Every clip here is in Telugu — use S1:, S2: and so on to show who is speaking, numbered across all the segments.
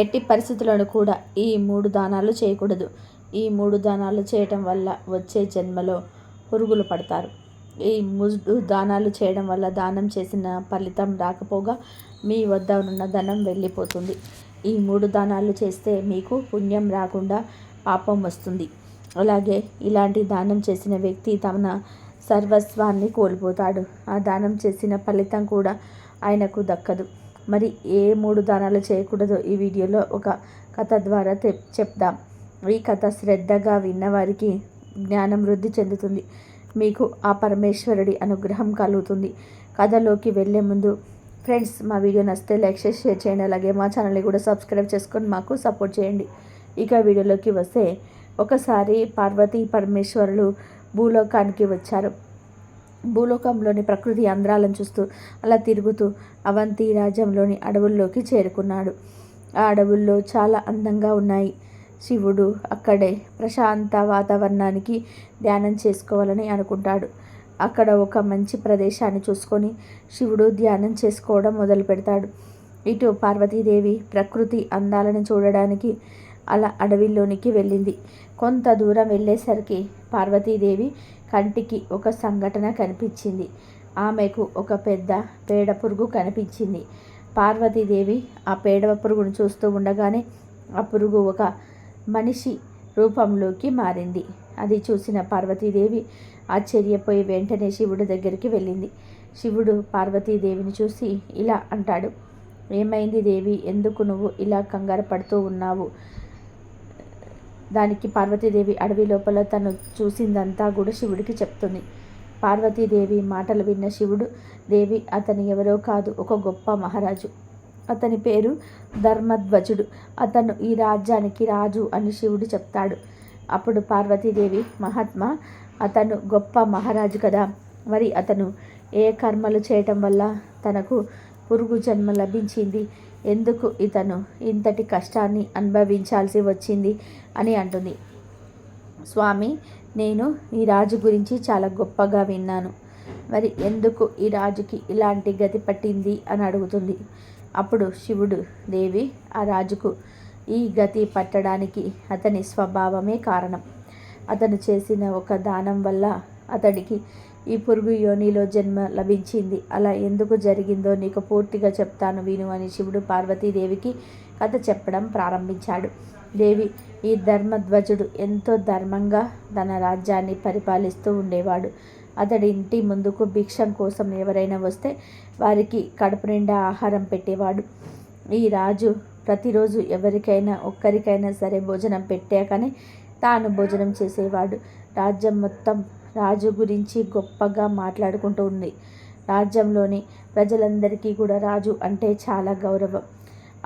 S1: ఎట్టి పరిస్థితులను కూడా ఈ మూడు దానాలు చేయకూడదు. ఈ మూడు దానాలు చేయటం వల్ల వచ్చే జన్మలో పురుగులు పడతారు. ఈ మూడు దానాలు చేయడం వల్ల దానం చేసిన ఫలితం రాకపోగా మీ వద్ద ఉన్న ధనం వెళ్ళిపోతుంది. ఈ మూడు దానాలు చేస్తే మీకు పుణ్యం రాకుండా పాపం వస్తుంది. అలాగే ఇలాంటి దానం చేసిన వ్యక్తి తన సర్వస్వాన్ని కోల్పోతాడు. ఆ దానం చేసిన ఫలితం కూడా ఆయనకు దక్కదు. మరి ఏ మూడు దానాలు చేయకూడదో ఈ వీడియోలో ఒక కథ ద్వారా చెప్దాం. ఈ కథ శ్రద్ధగా విన్నవారికి జ్ఞానం వృద్ధి చెందుతుంది. మీకు ఆ పరమేశ్వరుడి అనుగ్రహం కలుగుతుంది. కథలోకి వెళ్ళే ముందు ఫ్రెండ్స్ మా వీడియో నచ్చితే లైక్ చేసి షేర్ చేయండి. అలాగే మా ఛానల్ని కూడా సబ్స్క్రైబ్ చేసుకొని మాకు సపోర్ట్ చేయండి. ఇక వీడియోలోకి వస్తే ఒకసారి పార్వతీ పరమేశ్వరులు భూలోకానికి వచ్చారు. భూలోకంలోని ప్రకృతి అంద్రాలను చూస్తూ అలా తిరుగుతూ అవంతి రాజ్యంలోని అడవుల్లోకి చేరుకున్నాడు. ఆ అడవుల్లో చాలా అందంగా ఉన్నాయి. శివుడు అక్కడే ప్రశాంత వాతావరణానికి ధ్యానం చేసుకోవాలని అనుకుంటాడు. అక్కడ ఒక మంచి ప్రదేశాన్ని చూసుకొని శివుడు ధ్యానం చేసుకోవడం మొదలు పెడతాడు. ఇటు పార్వతీదేవి ప్రకృతి అందాలను చూడడానికి అలా అడవిలోనికి వెళ్ళింది. కొంత దూరం వెళ్ళేసరికి పార్వతీదేవి కంటికి ఒక సంఘటన కనిపించింది. ఆమెకు ఒక పెద్ద పేడ పురుగు కనిపించింది. పార్వతీదేవి ఆ పేడ పురుగును చూస్తూ ఉండగానే ఆ పురుగు ఒక మనిషి రూపంలోకి మారింది. అది చూసిన పార్వతీదేవి ఆశ్చర్యపోయి వెంటనే శివుడి దగ్గరికి వెళ్ళింది. శివుడు పార్వతీదేవిని చూసి ఇలా అంటాడు ఏమైంది దేవి? ఎందుకు నువ్వు ఇలా కంగారు పడుతూ ఉన్నావు? దానికి పార్వతీదేవి అడవి లోపల తను చూసిందంతా కూడా శివుడికి చెప్తుంది. పార్వతీదేవి మాటలు విన్న శివుడు దేవి అతని ఎవరో కాదు ఒక గొప్ప మహారాజు. అతని పేరు ధర్మధ్వజుడు. అతను ఈ రాజ్యానికి రాజు అని శివుడు చెప్తాడు. అప్పుడు పార్వతీదేవి మహాత్మా అతను గొప్ప మహారాజు కదా. మరి అతను ఏ కర్మలు చేయటం వల్ల తనకు పురుగు జన్మ లభించింది? ఎందుకు ఇతను ఇంతటి కష్టాన్ని అనుభవించాల్సి వచ్చింది అని అంటుంది. స్వామి నేను ఈ రాజు గురించి చాలా గొప్పగా విన్నాను. మరి ఎందుకు ఈ రాజుకి ఇలాంటి గతి పట్టింది అని అడుగుతుంది. అప్పుడు శివుడు దేవి ఆ రాజుకు ఈ గతి పట్టడానికి అతని స్వభావమే కారణం. అతను చేసిన ఒక దానం వల్ల అతడికి ఈ పురుగు యోనిలో జన్మ లభించింది. అలా ఎందుకు జరిగిందో నీకు పూర్తిగా చెప్తాను విను అని శివుడు పార్వతీదేవికి కథ చెప్పడం ప్రారంభించాడు. దేవి ఈ ధర్మధ్వజుడు ఎంతో ధర్మంగా తన రాజ్యాన్ని పరిపాలిస్తూ ఉండేవాడు. అతడి ఇంటి ముందుకు భిక్షం కోసం ఎవరైనా వస్తే వారికి కడుపు నిండా ఆహారం పెట్టేవాడు. ఈ రాజు ప్రతిరోజు ఎవరికైనా ఒక్కరికైనా సరే భోజనం పెట్టాకనే తాను భోజనం చేసేవాడు. రాజ్యం మొత్తం రాజు గురించి గొప్పగా మాట్లాడుకుంటూ ఉంది. రాజ్యంలోని ప్రజలందరికీ కూడా రాజు అంటే చాలా గౌరవం.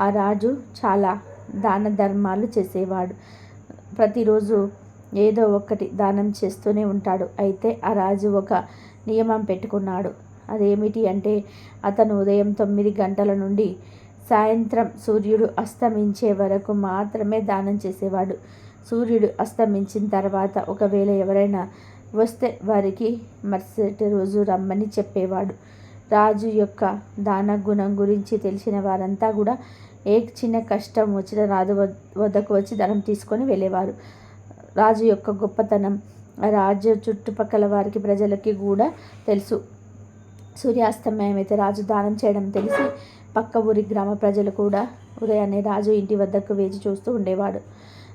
S1: ఆ రాజు చాలా దాన ధర్మాలు చేసేవాడు. ప్రతిరోజు ఏదో ఒకటి దానం చేస్తూనే ఉంటాడు. అయితే ఆ రాజు ఒక నియమం పెట్టుకున్నాడు. అదేమిటి అంటే అతను ఉదయం తొమ్మిది గంటల నుండి సాయంత్రం సూర్యుడు అస్తమించే వరకు మాత్రమే దానం చేసేవాడు. సూర్యుడు అస్తమించిన తర్వాత ఒకవేళ ఎవరైనా వస్తే వారికి మరుసటి రోజు రమ్మని చెప్పేవాడు. రాజు యొక్క దాన గుణం గురించి తెలిసిన వారంతా కూడా ఏ చిన్న కష్టం వచ్చిన రాజు వద్దకు వచ్చి ధనం తీసుకొని వెళ్ళేవారు. రాజు యొక్క గొప్పతనం రాజు చుట్టుపక్కల వారికి ప్రజలకి కూడా తెలుసు. సూర్యాస్తమయం అయితే రాజు దానం చేయడం తెలిసి పక్క ఊరి గ్రామ ప్రజలు కూడా ఉదయాన్నే రాజు ఇంటి వద్దకు వేచి చూస్తూ ఉండేవాడు.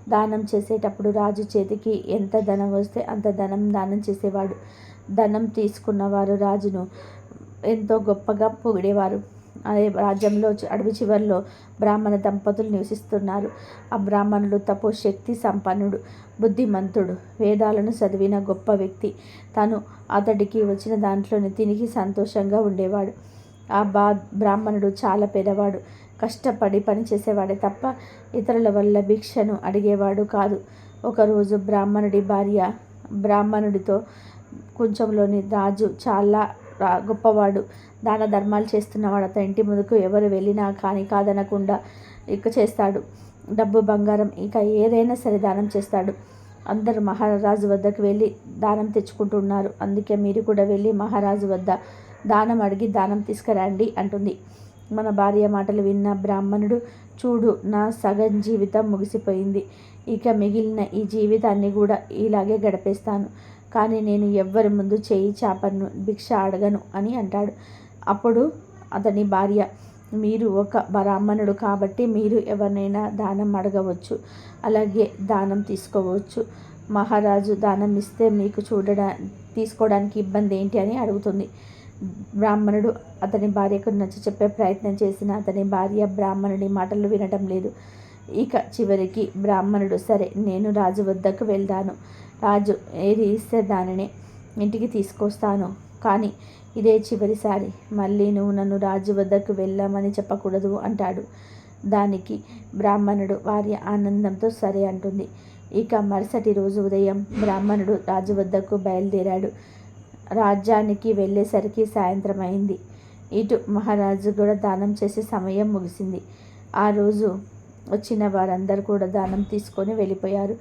S1: దానం చేసేటప్పుడు రాజు చేతికి ఎంత ధనం వస్తే అంత ధనం దానం చేసేవాడు. ధనం తీసుకున్నవారు రాజును ఎంతో గొప్పగా పొగిడేవారు. అదే రాజ్యంలో అడవి చివరిలో బ్రాహ్మణ దంపతులు నివసిస్తున్నారు. ఆ బ్రాహ్మణుడు తపోశక్తి సంపన్నుడు బుద్ధిమంతుడు వేదాలను చదివిన గొప్ప వ్యక్తి. తను అతడికి వచ్చిన దాంట్లోని తినికి సంతోషంగా ఉండేవాడు. ఆ బా బ్రాహ్మణుడు చాలా పేదవాడు. కష్టపడి పనిచేసేవాడే తప్ప ఇతరుల వల్ల భిక్షను అడిగేవాడు కాదు. ఒకరోజు బ్రాహ్మణుడి భార్య బ్రాహ్మణుడితో కొంచెంలోని రాజు చాలా గొప్పవాడు. దాన ధర్మాలు చేస్తున్నవాడు అతని ఇంటి ముందుకు ఎవరు వెళ్ళినా కానీ కాదనకుండా ఇక చేస్తాడు. డబ్బు బంగారం ఇక ఏదైనా సరే దానం చేస్తాడు. అందరూ మహారాజు వద్దకు వెళ్ళి దానం తెచ్చుకుంటున్నారు. అందుకే మీరు కూడా వెళ్ళి మహారాజు వద్ద దానం అడిగి దానం తీసుకురండి అంటుంది. మన భార్య మాటలు విన్న బ్రాహ్మణుడు చూడు నా సగం జీవితం ముగిసిపోయింది. ఇక మిగిలిన ఈ జీవితాన్ని కూడా ఇలాగే గడిపేస్తాను. కానీ నేను ఎవ్వరి ముందు చేయి చాపను భిక్ష అడగను అని అంటాడు. అప్పుడు అతని భార్య మీరు ఒక బ్రాహ్మణుడు కాబట్టి మీరు ఎవరినైనా దానం అడగవచ్చు. అలాగే దానం తీసుకోవచ్చు. మహారాజు దానం ఇస్తే మీకు చూడడా తీసుకోవడానికి ఇబ్బంది ఏంటి అని అడుగుతుంది. బ్రాహ్మణుడు అతని భార్యకు నచ్చ చెప్పే ప్రయత్నం చేసిన అతని భార్య బ్రాహ్మణుడి మాటలు వినటం లేదు. ఇక చివరికి బ్రాహ్మణుడు సరే నేను రాజు వద్దకు వెళ్తాను. రాజు ఏది ఇస్తే దానిని ఇంటికి తీసుకొస్తాను. కానీ ఇదే చివరిసారి. మళ్ళీ నువ్వు నన్ను రాజు వద్దకు వెళ్ళామని చెప్పకూడదు అంటాడు. దానికి బ్రాహ్మణుడు వారి ఆనందంతో సరే అంటుంది. ఇక మరుసటి రోజు ఉదయం బ్రాహ్మణుడు రాజు వద్దకు బయలుదేరాడు. రాజ్యానికి వెళ్ళేసరికి సాయంత్రం అయింది. ఇటు మహారాజు కూడా దానం చేసే సమయం ముగిసింది. ఆ రోజు వచ్చిన వారందరూ కూడా దానం తీసుకొని వెళ్ళిపోయారు.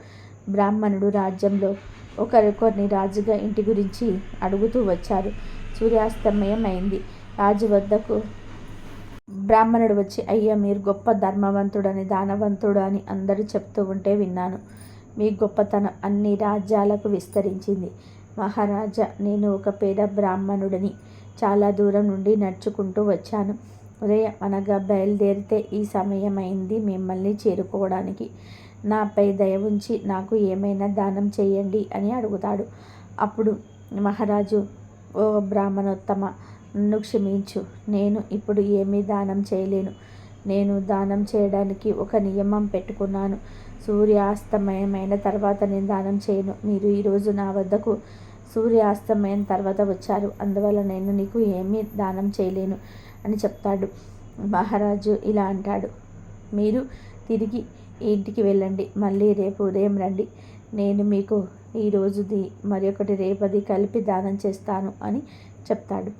S1: బ్రాహ్మణుడు రాజ్యంలో ఒకరికొన్ని రాజుగా ఇంటి గురించి అడుగుతూ వచ్చారు. సూర్యాస్తమయం అయింది. రాజు వద్దకు బ్రాహ్మణుడు వచ్చి అయ్యా మీరు గొప్ప ధర్మవంతుడని దానవంతుడు అని అందరూ చెప్తూ ఉంటే విన్నాను. మీ గొప్పతనం అన్ని రాజ్యాలకు విస్తరించింది. మహారాజా నేను ఒక పేద బ్రాహ్మణుడిని. చాలా దూరం నుండి నడుచుకుంటూ వచ్చాను. ఉదయం అనగా బయలుదేరితే ఈ సమయమైంది మిమ్మల్ని చేరుకోవడానికి. నాపై దయ ఉంచి నాకు ఏమైనా దానం చేయండి అని అడుగుతాడు. అప్పుడు మహారాజు ఓ బ్రాహ్మణోత్తమ నన్ను క్షమించు. నేను ఇప్పుడు ఏమీ దానం చేయలేను. నేను దానం చేయడానికి ఒక నియమం పెట్టుకున్నాను. సూర్యాస్తమయమైన తర్వాత నేను దానం చేయను. మీరు ఈరోజు నా వద్దకు సూర్యాస్తమయం తర్వాత వచ్చారు. అందువల్ల నేను నీకు ఏమీ దానం చేయలేను అని చెప్తాడు. మహారాజు ఇలా అంటాడు. మీరు తిరిగి ఇంటికి వెళ్ళండి. మళ్ళీ రేపు ఉదయం రండి. నేను మీకు ఈరోజుది మరొకటి రేపది కలిపి దానం చేస్తాను అని చెప్తాడు.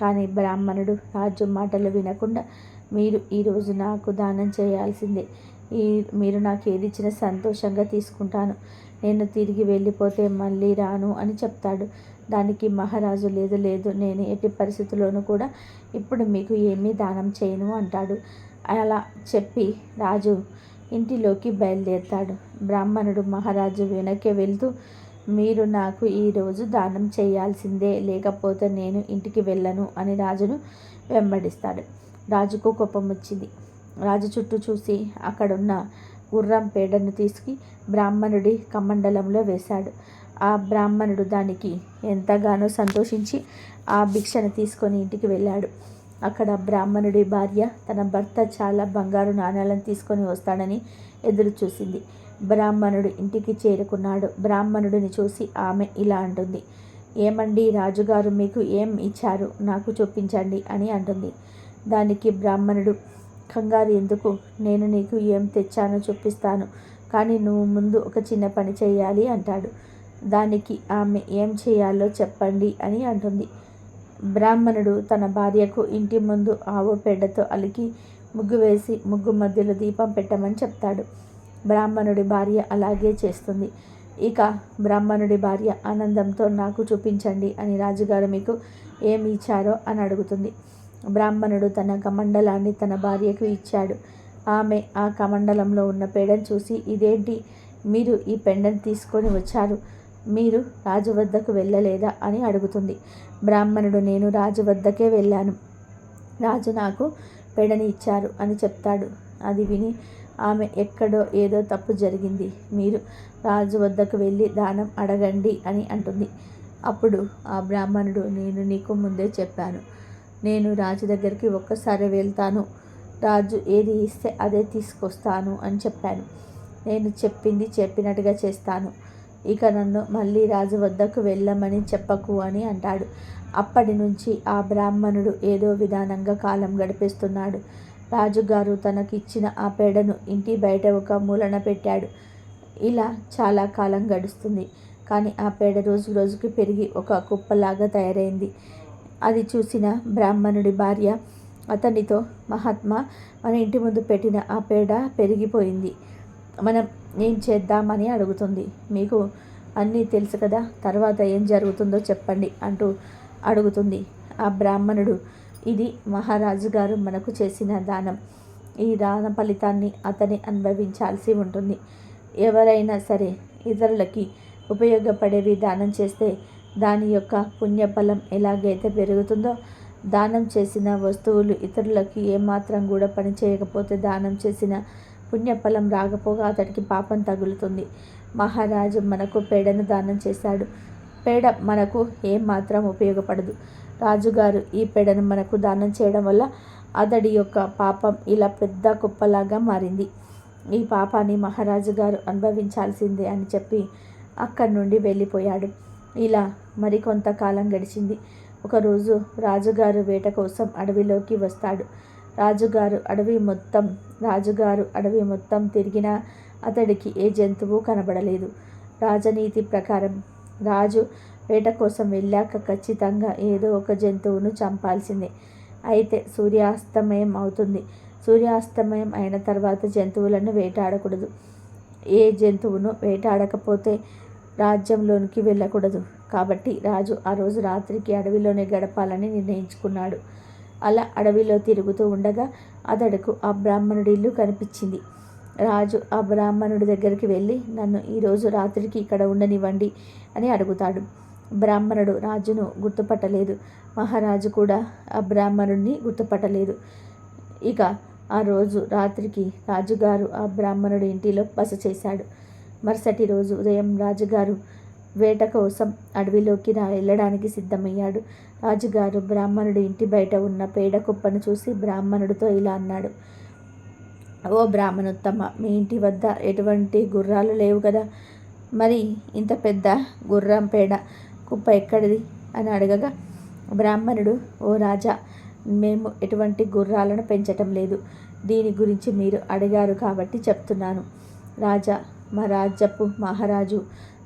S1: కానీ బ్రాహ్మణుడు రాజు మాటలు వినకుండా మీరు ఈరోజు నాకు దానం చేయాల్సిందే. ఈ మీరు నాకు ఏది ఇచ్చినా సంతోషంగా తీసుకుంటాను. నేను తిరిగి వెళ్ళిపోతే మళ్ళీ రాను అని చెప్తాడు. దానికి మహారాజు లేదు లేదు నేను ఎట్టి పరిస్థితుల్లోనూ కూడా ఇప్పుడు మీకు ఏమీ దానం చేయను అంటాడు. అలా చెప్పి రాజు ఇంటిలోకి బయలుదేరుతాడు. బ్రాహ్మణుడు మహారాజు వెనక్కి వెళ్తూ మీరు నాకు ఈరోజు దానం చేయాల్సిందే లేకపోతే నేను ఇంటికి వెళ్ళను అని రాజును వెంబడిస్తాడు. రాజుకు కోపం వచ్చింది. రాజు చుట్టూ చూసి అక్కడున్న గుర్రం పేడను తీసుకు బ్రాహ్మణుడి కమండలంలో వేశాడు. ఆ బ్రాహ్మణుడు దానికి ఎంతగానో సంతోషించి ఆ భిక్షను తీసుకొని ఇంటికి వెళ్ళాడు. అక్కడ బ్రాహ్మణుడి భార్య తన భర్త చాలా బంగారు నాణ్యాలను తీసుకొని వస్తాడని ఎదురు చూసింది. బ్రాహ్మణుడు ఇంటికి చేరుకున్నాడు. బ్రాహ్మణుడిని చూసి ఆమె ఇలా అంటుంది. ఏమండి రాజుగారు మీకు ఏం ఇచ్చారు? నాకు చూపించండి అని అంటుంది. దానికి బ్రాహ్మణుడు కంగారు ఎందుకు? నేను నీకు ఏం తెచ్చానో చూపిస్తాను. కానీ నువ్వు ముందు ఒక చిన్న పని చేయాలి అంటాడు. దానికి ఆమె ఏం చేయాలో చెప్పండి అని అంటుంది. బ్రాహ్మణుడు తన భార్యకు ఇంటి ముందు ఆవు పెడ్డతో అలికి ముగ్గు వేసి ముగ్గు మధ్యలో దీపం పెట్టమని చెప్తాడు. బ్రాహ్మణుడి భార్య అలాగే చేస్తుంది. ఇక బ్రాహ్మణుడి భార్య ఆనందంతో నాకు చూపించండి అని రాజుగారు మీకు ఏమి ఇచ్చారో అని అడుగుతుంది. బ్రాహ్మణుడు తన కమండలాన్ని తన భార్యకు ఇచ్చాడు. ఆమె ఆ కమండలంలో ఉన్న పేడను చూసి ఇదేంటి? మీరు ఈ పెండను తీసుకొని వచ్చారు. మీరు రాజు వద్దకు వెళ్ళలేదా? అని అడుగుతుంది. బ్రాహ్మణుడు నేను రాజు వద్దకే వెళ్ళాను. రాజు నాకు పెడని ఇచ్చారు అని చెప్తాడు. అది విని ఆమె ఎక్కడో ఏదో తప్పు జరిగింది. మీరు రాజు వద్దకు వెళ్ళి దానం అడగండి అని అంటుంది. అప్పుడు ఆ బ్రాహ్మణుడు నేను నీకు ముందే చెప్పాను. నేను రాజు దగ్గరికి ఒక్కసారి వెళ్తాను. రాజు ఏది ఇస్తే అదే తీసుకొస్తాను అని చెప్పాను. నేను చెప్పింది చెప్పినట్టుగా చేస్తాను. ఇక నన్ను మళ్ళీ రాజు వద్దకు వెళ్ళమని చెప్పకు అని అంటాడు. అప్పటి నుంచి ఆ బ్రాహ్మణుడు ఏదో విధానంగా కాలం గడిపేస్తున్నాడు. రాజుగారు తనకిచ్చిన ఆ పేడను ఇంటి బయట ఒక మూలన పెట్టాడు. ఇలా చాలా కాలం గడుస్తుంది. కానీ ఆ పేడ రోజు రోజుకి పెరిగి ఒక కుప్పలాగా తయారైంది. అది చూసిన బ్రాహ్మణుడి భార్య అతనితో మహాత్మా మన ఇంటి ముందు పెట్టిన ఆ పేడ పెరిగిపోయింది. మనం ఏం చేద్దామని అడుగుతుంది. మీకు అన్నీ తెలుసు కదా తర్వాత ఏం జరుగుతుందో చెప్పండి అంటూ అడుగుతుంది. ఆ బ్రాహ్మణుడు ఇది మహారాజు గారు మనకు చేసిన దానం. ఈ దాన ఫలితాన్ని అతని అనుభవించాల్సి ఉంటుంది. ఎవరైనా సరే ఇతరులకి ఉపయోగపడేవి దానం చేస్తే దాని యొక్క పుణ్యఫలం ఎలాగైతే పెరుగుతుందో దానం చేసిన వస్తువులు ఇతరులకి ఏమాత్రం కూడా పని చేయకపోతే దానం చేసిన పుణ్యఫలం రాకపోగా అతడికి పాపం తగులుతుంది. మహారాజు మనకు పేడను దానం చేశాడు. పేడ మనకు ఏమాత్రం ఉపయోగపడదు. రాజుగారు ఈ పేడను మనకు దానం చేయడం వల్ల అతడి యొక్క పాపం ఇలా పెద్ద కుప్పలాగా మారింది. ఈ పాపాన్ని మహారాజు గారు అనుభవించాల్సిందే అని చెప్పి అక్కడి నుండి వెళ్ళిపోయాడు. ఇలా మరి కొంతకాలం గడిచింది. ఒకరోజు రాజుగారు వేట కోసం అడవిలోకి వస్తాడు. రాజుగారు అడవి మొత్తం రాజుగారు అడవి మొత్తం తిరిగినా అతడికి ఏ జంతువు కనబడలేదు. రాజనీతి ప్రకారం రాజు వేట కోసం వెళ్ళాక ఖచ్చితంగా ఏదో ఒక జంతువును చంపాల్సిందే. అయితే సూర్యాస్తమయం అవుతుంది. సూర్యాస్తమయం అయిన తర్వాత జంతువులను వేటాడకూడదు. ఏ జంతువును వేటాడకపోతే రాజ్యంలోనికి వెళ్ళకూడదు. కాబట్టి రాజు ఆ రోజు రాత్రికి అడవిలోనే గడపాలని నిర్ణయించుకున్నాడు. అలా అడవిలో తిరుగుతూ ఉండగా అతడుకు ఆ బ్రాహ్మణుడి ఇల్లు కనిపించింది. రాజు ఆ బ్రాహ్మణుడి దగ్గరికి వెళ్ళి నన్ను ఈరోజు రాత్రికి ఇక్కడ ఉండనివ్వండి అని అడుగుతాడు. బ్రాహ్మణుడు రాజును గుర్తుపట్టలేదు. మహారాజు కూడా ఆ బ్రాహ్మణుడిని గుర్తుపట్టలేదు. ఇక ఆ రోజు రాత్రికి రాజుగారు ఆ బ్రాహ్మణుడి ఇంటిలో బస చేశాడు. మరుసటి రోజు ఉదయం రాజుగారు వేట కోసం అడవిలోకి రా వెళ్ళడానికి సిద్ధమయ్యాడు. రాజుగారు బ్రాహ్మణుడి ఇంటి బయట ఉన్న పేడ కుప్పను చూసి బ్రాహ్మణుడితో ఇలా అన్నాడు. ఓ బ్రాహ్మణోత్తమ మీ ఇంటి వద్ద ఎటువంటి గుర్రాలు లేవు కదా? మరి ఇంత పెద్ద గుర్రం పేడ కుప్ప ఎక్కడిది? అని అడగగా బ్రాహ్మణుడు ఓ రాజా మేము ఎటువంటి గుర్రాలను పెంచటం లేదు. దీని గురించి మీరు అడిగారు కాబట్టి చెప్తున్నాను. రాజా మా రాజ్యపు మహారాజు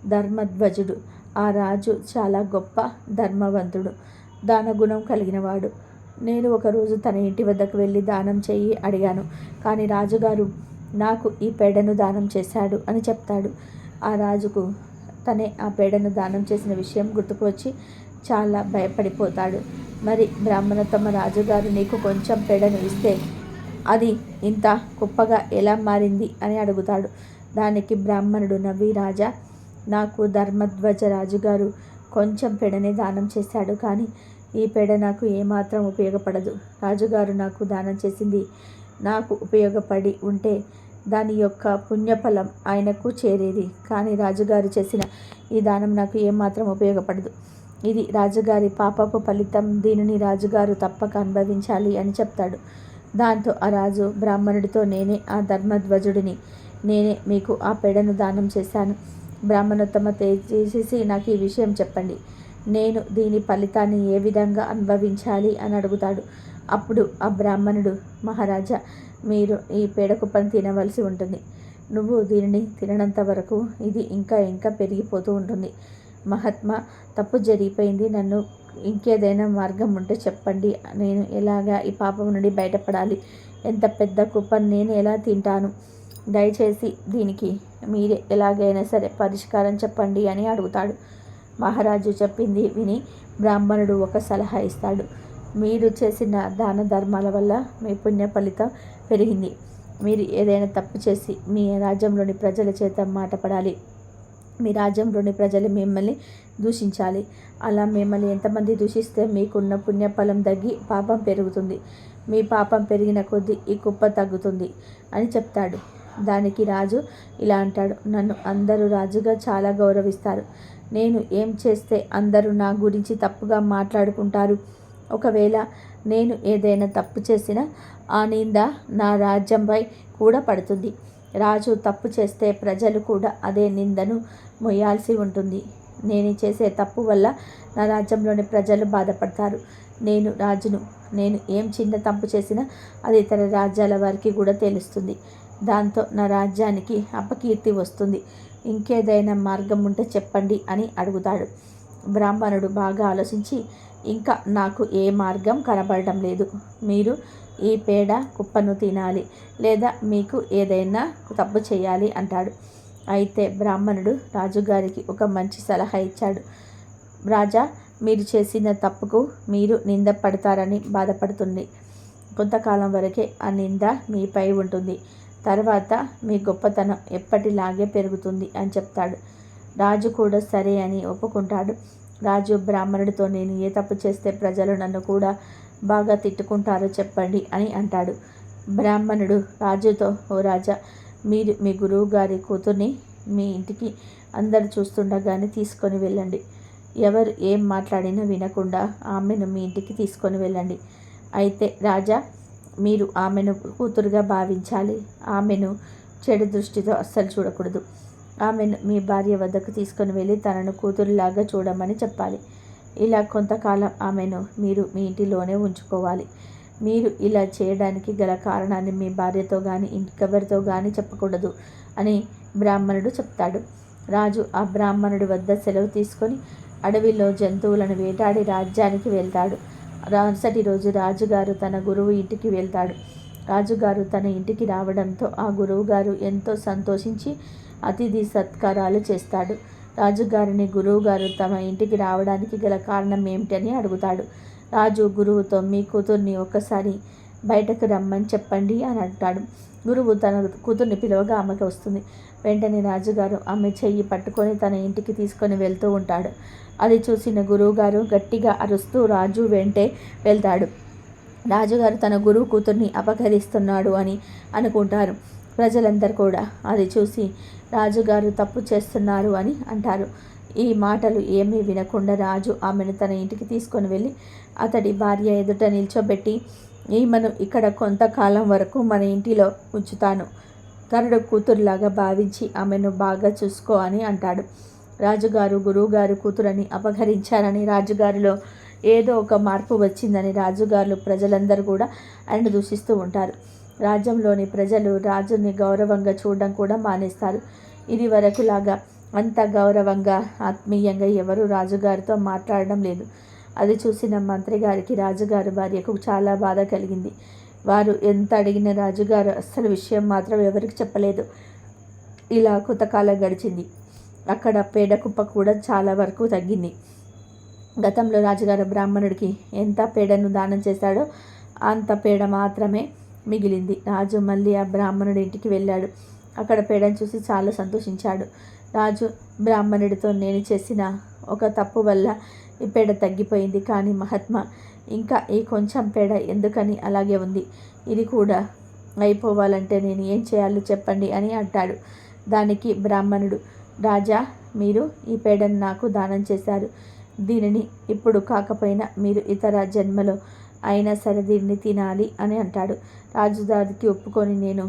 S1: ధర్మధ్వజుడు. ఆ రాజు చాలా గొప్ప ధర్మవంతుడు. దానగుణం కలిగినవాడు. నేను ఒకరోజు తన ఇంటి వద్దకు వెళ్ళి దానం చెయ్యి అడిగాను. కానీ రాజుగారు నాకు ఈ పేడను దానం చేశాడు అని చెప్తాడు. ఆ రాజుకు తనే ఆ పేడను దానం చేసిన విషయం గుర్తుకు వచ్చి చాలా భయపడిపోతాడు. మరి బ్రాహ్మణోత్తమ రాజుగారు నీకు కొంచెం పేడను ఇస్తే అది ఇంత గొప్పగా ఎలా మారింది అని అడుగుతాడు. దానికి బ్రాహ్మణుడు నవ్వి రాజా నాకు ధర్మధ్వజ రాజుగారు కొంచెం పెడనే దానం చేశాడు కానీ ఈ పెడ నాకు ఏమాత్రం ఉపయోగపడదు. రాజుగారు నాకు దానం చేసింది నాకు ఉపయోగపడి ఉంటే దాని యొక్క పుణ్యఫలం ఆయనకు చేరేది. కానీ రాజుగారు చేసిన ఈ దానం నాకు ఏమాత్రం ఉపయోగపడదు. ఇది రాజుగారి పాపపు ఫలితం. దీనిని రాజుగారు తప్పక అనుభవించాలి అని చెప్తాడు. దాంతో ఆ రాజు బ్రాహ్మణుడితో నేనే ఆ ధర్మధ్వజుడిని నేనే మీకు ఆ పెడను దానం చేశాను. బ్రాహ్మణోత్తమ చేసేసి నాకు ఈ విషయం చెప్పండి. నేను దీని ఫలితాన్ని ఏ విధంగా అనుభవించాలి అని అడుగుతాడు. అప్పుడు ఆ బ్రాహ్మణుడు మహారాజా మీరు ఈ పేడకుప్పను తినవలసి ఉంటుంది. నువ్వు దీనిని తిననంత వరకు ఇది ఇంకా ఇంకా పెరిగిపోతూ ఉంటుంది. మహాత్మా తప్పు జరిగిపోయింది. నన్ను ఇంకేదైనా మార్గం ఉంటే చెప్పండి. నేను ఎలాగా ఈ పాపం నుండి బయటపడాలి? ఎంత పెద్ద కుప్పను నేను ఎలా తింటాను? దయచేసి దీనికి మీరే ఎలాగైనా సరే పరిష్కారం చెప్పండి అని అడుగుతాడు. మహారాజు చెప్పింది విని బ్రాహ్మణుడు ఒక సలహా ఇస్తాడు. మీరు చేసిన దాన ధర్మాల వల్ల మీ పుణ్య ఫలితం పెరిగింది. మీరు ఏదైనా తప్పు చేసి మీ రాజ్యంలోని ప్రజల చేత మాటపడాలి. మీ రాజ్యంలోని ప్రజలు మిమ్మల్ని దూషించాలి. అలా మిమ్మల్ని ఎంతమంది దూషిస్తే మీకున్న పుణ్యఫలం తగ్గి పాపం పెరుగుతుంది. మీ పాపం పెరిగిన కొద్దీ ఈ కుప్ప తగ్గుతుంది అని చెప్తాడు. దానికి రాజు ఇలా అంటాడు. నన్ను అందరూ రాజుగా చాలా గౌరవిస్తారు. నేను ఏం చేస్తే అందరూ నా గురించి తప్పుగా మాట్లాడుకుంటారు? ఒకవేళ నేను ఏదైనా తప్పు చేసినా ఆ నింద నా రాజ్యంపై కూడా పడుతుంది. రాజు తప్పు చేస్తే ప్రజలు కూడా అదే నిందను మొయ్యాల్సి ఉంటుంది. నేను చేసే తప్పు వల్ల నా రాజ్యంలోని ప్రజలు బాధపడతారు. నేను రాజును నేను ఏం చిన్న తప్పు చేసినా అది ఇతర రాజ్యాల వారికి కూడా తెలుస్తుంది. దాంతో నా రాజ్యానికి అపకీర్తి వస్తుంది. ఇంకేదైనా మార్గం ఉంటే చెప్పండి అని అడుగుతాడు. బ్రాహ్మణుడు బాగా ఆలోచించి ఇంకా నాకు ఏ మార్గం కనబడటం లేదు. మీరు ఈ పేడ కుప్పను తినాలి లేదా మీకు ఏదైనా తప్పు చేయాలి అంటాడు. అయితే బ్రాహ్మణుడు రాజుగారికి ఒక మంచి సలహా ఇచ్చాడు. రాజా మీరు చేసిన తప్పుకు మీరు నింద పడతారని బాధపడుతుంది. కొంతకాలం వరకే ఆ నింద మీపై ఉంటుంది. తర్వాత మీ గొప్పతనం ఎప్పటిలాగే పెరుగుతుంది అని చెప్తాడు. రాజు కూడా సరే అని ఒప్పుకుంటాడు. రాజు బ్రాహ్మణుడితో నేను ఏ తప్పు చేస్తే ప్రజలు నన్ను కూడా బాగా తిట్టుకుంటారో చెప్పండి అని అంటాడు. బ్రాహ్మణుడు రాజుతో ఓ రాజా మీరు మీ గురువు గారి కూతుర్ని మీ ఇంటికి అందరు చూస్తుండగానే తీసుకొని వెళ్ళండి. ఎవరు ఏం మాట్లాడినా వినకుండా ఆమెను మీ ఇంటికి తీసుకొని వెళ్ళండి. అయితే రాజా మీరు ఆమెను కూతురుగా భావించాలి. ఆమెను చెడు దృష్టితో అస్సలు చూడకూడదు. ఆమెను మీ భార్య వద్దకు తీసుకొని వెళ్ళి తనను కూతురులాగా చూడమని చెప్పాలి. ఇలా కొంతకాలం ఆమెను మీరు మీ ఇంటిలోనే ఉంచుకోవాలి. మీరు ఇలా చేయడానికి గల కారణాన్ని మీ భార్యతో కానీ ఇంకెవరితో కానీ చెప్పకూడదు అని బ్రాహ్మణుడు చెప్తాడు. రాజు ఆ బ్రాహ్మణుడి వద్ద సెలవు తీసుకొని అడవిలో జంతువులను వేటాడి రాజ్యానికి వెళ్తాడు. మరుసటి రోజు రాజుగారు తన గురువు ఇంటికి వెళ్తాడు. రాజుగారు తన ఇంటికి రావడంతో ఆ గురువుగారు ఎంతో సంతోషించి అతిథి సత్కారాలు చేస్తాడు. రాజుగారిని గురువుగారు తమ ఇంటికి రావడానికి గల కారణం ఏమిటని అడుగుతాడు. రాజు గురువుతో మీ కూతుర్ని ఒక్కసారి బయటకు రమ్మని చెప్పండి అని అంటాడు. గురువు తన కూతుర్ని పిలవగా ఆమెకు వస్తుంది. వెంటనే రాజుగారు ఆమె చెయ్యి పట్టుకొని తన ఇంటికి తీసుకొని వెళ్తూ ఉంటాడు. అది చూసిన గురువుగారు గట్టిగా అరుస్తూ రాజు వెంటే వెళ్తాడు. రాజుగారు తన గురువు కూతుర్ని అపహరిస్తున్నాడు అని అనుకుంటారు ప్రజలందరూ కూడా. అది చూసి రాజుగారు తప్పు చేస్తున్నారు అని అంటారు. ఈ మాటలు ఏమీ వినకుండా రాజు ఆమెను తన ఇంటికి తీసుకొని వెళ్ళి అతడి భార్య ఎదుట నిల్చోబెట్టి ఈమెను ఇక్కడ కొంతకాలం వరకు మన ఇంటిలో ఉంచుతాను. కరుడు కూతురులాగా భావించి ఆమెను బాగా చూసుకో అని అంటాడు. రాజుగారు గురువుగారు కూతురని అపహరించారని రాజుగారిలో ఏదో ఒక మార్పు వచ్చిందని రాజుగారులు ప్రజలందరూ కూడా ఆయన దూషిస్తూ ఉంటారు. రాజ్యంలోని ప్రజలు రాజుని గౌరవంగా చూడడం కూడా మానేస్తారు. ఇది వరకులాగా అంత గౌరవంగా ఆత్మీయంగా ఎవరు రాజుగారితో మాట్లాడడం లేదు. అది చూసిన మంత్రి గారికి భార్యకు చాలా బాధ కలిగింది. వారు ఎంత అడిగిన రాజుగారు అస్సలు విషయం మాత్రం ఎవరికి చెప్పలేదు. ఇలా కొంతకాలం గడిచింది. అక్కడ పేడ కుప్ప కూడా చాలా వరకు తగ్గింది. గతంలో రాజుగారు బ్రాహ్మణుడికి ఎంత పేడను దానం చేశాడో అంత పేడ మాత్రమే మిగిలింది. రాజు మళ్ళీ ఆ బ్రాహ్మణుడి ఇంటికి వెళ్ళాడు. అక్కడ పేడను చూసి చాలా సంతోషించాడు. రాజు బ్రాహ్మణుడితో నేను చేసిన ఒక తప్పు వల్ల ఈ పేడ తగ్గిపోయింది కానీ మహాత్మా ఇంకా ఈ కొంచెం పేడ ఎందుకని అలాగే ఉంది? ఇది కూడా అయిపోవాలంటే నేను ఏం చేయాలో చెప్పండి అని అంటాడు. దానికి బ్రాహ్మణుడు రాజా మీరు ఈ పేడను నాకు దానం చేశారు. దీనిని ఇప్పుడు కాకపోయినా మీరు ఇతర జన్మలో అయినా సరే దీన్ని తినాలి అని అంటాడు. రాజుదారికి ఒప్పుకొని నేను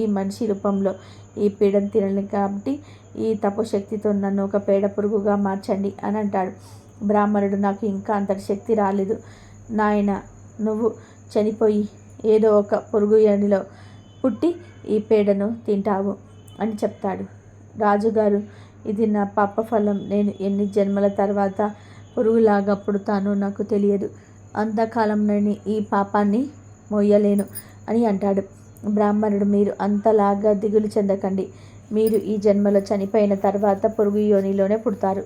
S1: ఈ మనిషి రూపంలో ఈ పీడను తినలేను కాబట్టి ఈ తపశక్తితో నన్ను ఒక పేడ పురుగుగా మార్చండి అని అంటాడు. బ్రాహ్మణుడు నాకు ఇంకా అంతటి శక్తి రాలేదు. నాయన నువ్వు చనిపోయి ఏదో ఒక పురుగు ఎండిలో పుట్టి ఈ పేడను తింటావు అని చెప్తాడు. రాజుగారు ఇది నా పాప ఫలం. నేను ఎన్ని జన్మల తర్వాత పురుగులాగా పుడతానో నాకు తెలియదు. అంతకాలం నేను ఈ పాపాన్ని మొయ్యలేను అని అంటాడు. బ్రాహ్మణుడు మీరు అంతలాగా దిగులు చెందకండి. మీరు ఈ జన్మలో చనిపోయిన తర్వాత పొరుగు యోనిలోనే పుడతారు.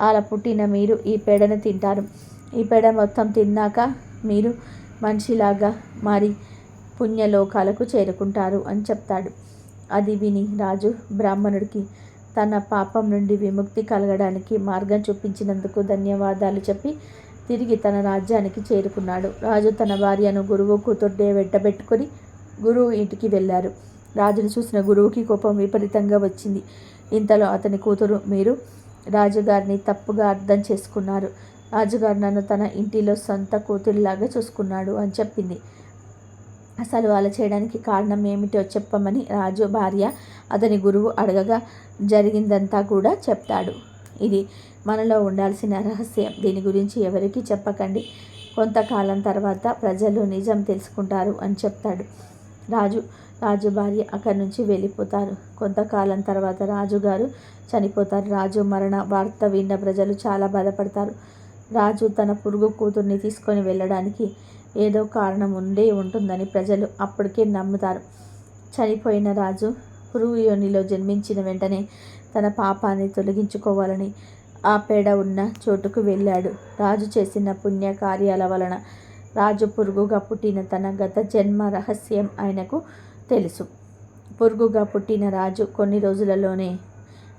S1: అలా పుట్టిన మీరు ఈ పేడను తింటారు. ఈ పేడ మొత్తం తిన్నాక మీరు మనిషిలాగా మారి పుణ్యలోకాలకు చేరుకుంటారు అని చెప్తాడు. అది విని రాజు బ్రాహ్మణుడికి తన పాపం నుండి విముక్తి కలగడానికి మార్గం చూపించినందుకు ధన్యవాదాలు చెప్పి తిరిగి తన రాజ్యానికి చేరుకున్నాడు. రాజు తన భార్యను గురువు కూతుర్డే వెంటబెట్టుకొని గురువు ఇంటికి వెళ్ళారు. రాజును చూసిన గురువుకి కోపం విపరీతంగా వచ్చింది. ఇంతలో అతని కూతురు మీరు రాజుగారిని తప్పుగా అర్థం చేసుకున్నారు. రాజుగారు నన్ను తన ఇంటిలో సొంత కూతురిలాగా చూసుకున్నాడు అని చెప్పింది. అసలు అలా చేయడానికి కారణం ఏమిటో చెప్పమని రాజు భార్య అతని గురువు అడగగా జరిగిందంతా కూడా చెప్తాడు. ఇది మనలో ఉండాల్సిన రహస్యం. దీని గురించి ఎవరికీ చెప్పకండి. కొంతకాలం తర్వాత ప్రజలు నిజం తెలుసుకుంటారు అని చెప్తాడు. రాజు రాజు భార్య అక్కడి నుంచి వెళ్ళిపోతారు. కొంతకాలం తర్వాత రాజుగారు చనిపోతారు. రాజు మరణ వార్త విన్న ప్రజలు చాలా బాధపడతారు. రాజు తన పురుగు కూతుర్ని తీసుకొని వెళ్ళడానికి ఏదో కారణం ఉండే ఉంటుందని ప్రజలు అప్పటికే నమ్ముతారు. చనిపోయిన రాజు పురుగు యోనిలో జన్మించిన వెంటనే తన పాపాన్ని తొలగించుకోవాలని ఆ పేడ ఉన్న చోటుకు వెళ్ళాడు. రాజు చేసిన పుణ్య కార్యాల వలన రాజు పురుగుగా పుట్టిన తన గత జన్మ రహస్యం ఆయనకు తెలుసు. పురుగుగా పుట్టిన రాజు కొన్ని రోజులలోనే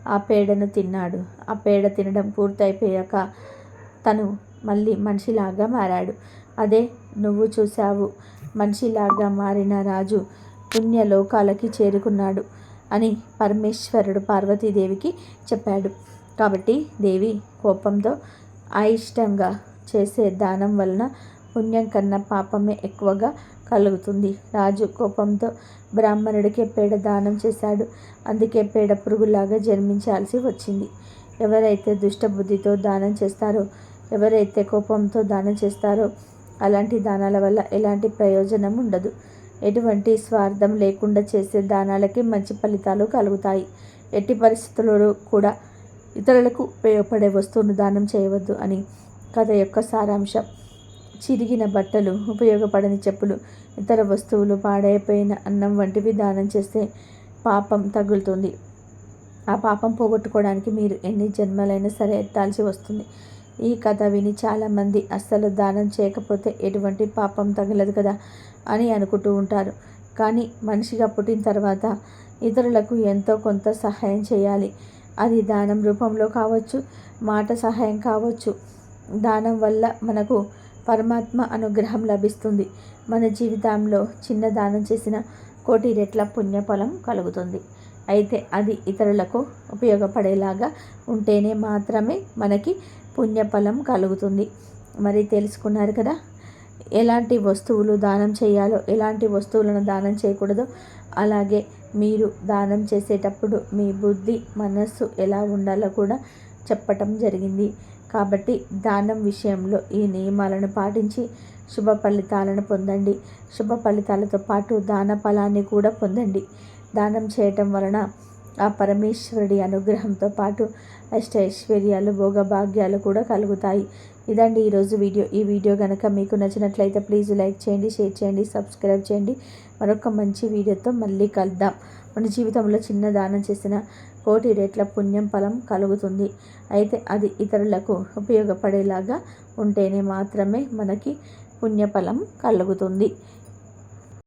S1: ఆ పేడను తిన్నాడు. ఆ పేడ తినడం పూర్తయిపోయాక తను మళ్ళీ మనిషిలాగా మారాడు. అదే నువ్వు చూశావు. మనిషిలాగా మారిన రాజు పుణ్యలోకాలకి చేరుకున్నాడు అని పరమేశ్వరుడు పార్వతీదేవికి చెప్పాడు. కాబట్టి దేవి కోపంతో అయిష్టంగా చేసే దానం వలన పుణ్యం కన్నా పాపమే ఎక్కువగా కలుగుతుంది. రాజు కోపంతో బ్రాహ్మణుడికి పేడ దానం చేశాడు. అందుకే పేడ పురుగులాగా జన్మించాల్సి వచ్చింది. ఎవరైతే దుష్టబుద్ధితో దానం చేస్తారో ఎవరైతే కోపంతో దానం చేస్తారో అలాంటి దానాల వల్ల ఎలాంటి ప్రయోజనం ఉండదు. ఎటువంటి స్వార్థం లేకుండా చేసే దానాలకి మంచి ఫలితాలు కలుగుతాయి. ఎట్టి పరిస్థితుల్లో కూడా ఇతరులకు ఉపయోగపడే వస్తువును దానం చేయవద్దు అని కథ యొక్క సారాంశం. చిరిగిన బట్టలు ఉపయోగపడని చెప్పులు ఇతర వస్తువులు పాడైపోయిన అన్నం వంటివి దానం చేస్తే పాపం తగులుతుంది. ఆ పాపం పోగొట్టుకోవడానికి మీరు ఎన్ని జన్మలైనా సరే ఎత్తాల్సి వస్తుంది. ఈ కథ విని చాలామంది అస్సలు దానం చేయకపోతే ఎటువంటి పాపం తగలదు కదా అని అనుకుంటూ ఉంటారు. కానీ మనిషిగా పుట్టిన తర్వాత ఇతరులకు ఎంతో కొంత సహాయం చేయాలి. అది దానం రూపంలో కావచ్చు మాట సహాయం కావచ్చు. దానం వల్ల మనకు పరమాత్మ అనుగ్రహం లభిస్తుంది. మన జీవితంలో చిన్న దానం చేసిన కోటి రెట్ల పుణ్యఫలం కలుగుతుంది. అయితే అది ఇతరులకు ఉపయోగపడేలాగా ఉంటేనే మాత్రమే మనకి పుణ్యఫలం కలుగుతుంది. మరి తెలుసుకున్నారు కదా? ఎలాంటి వస్తువులు దానం చేయాలో ఎలాంటి వస్తువులను దానం చేయకూడదో అలాగే మీరు దానం చేసేటప్పుడు మీ బుద్ధి మనస్సు ఎలా ఉండాలో కూడా చెప్పటం జరిగింది. కాబట్టి దానం విషయంలో ఈ నియమాలను పాటించి శుభ ఫలితాలను పొందండి. శుభ ఫలితాలతో పాటు దాన ఫలాన్ని కూడా పొందండి. దానం చేయటం వలన ఆ పరమేశ్వరుడి అనుగ్రహంతో పాటు అష్టైశ్వర్యాలు భోగభాగ్యాలు కూడా కలుగుతాయి. ఇదండి ఈరోజు వీడియో. ఈ వీడియో కనుక మీకు నచ్చినట్లయితే ప్లీజ్ లైక్ చేయండి షేర్ చేయండి సబ్స్క్రైబ్ చేయండి. మరొక మంచి వీడియోతో మళ్ళీ కలుద్దాం. మన జీవితంలో చిన్న దానం చేసిన కోటి రేట్ల పుణ్యం ఫలం కలుగుతుంది. అయితే అది ఇతరులకు ఉపయోగపడేలాగా ఉంటేనే మాత్రమే మనకి పుణ్యఫలం కలుగుతుంది.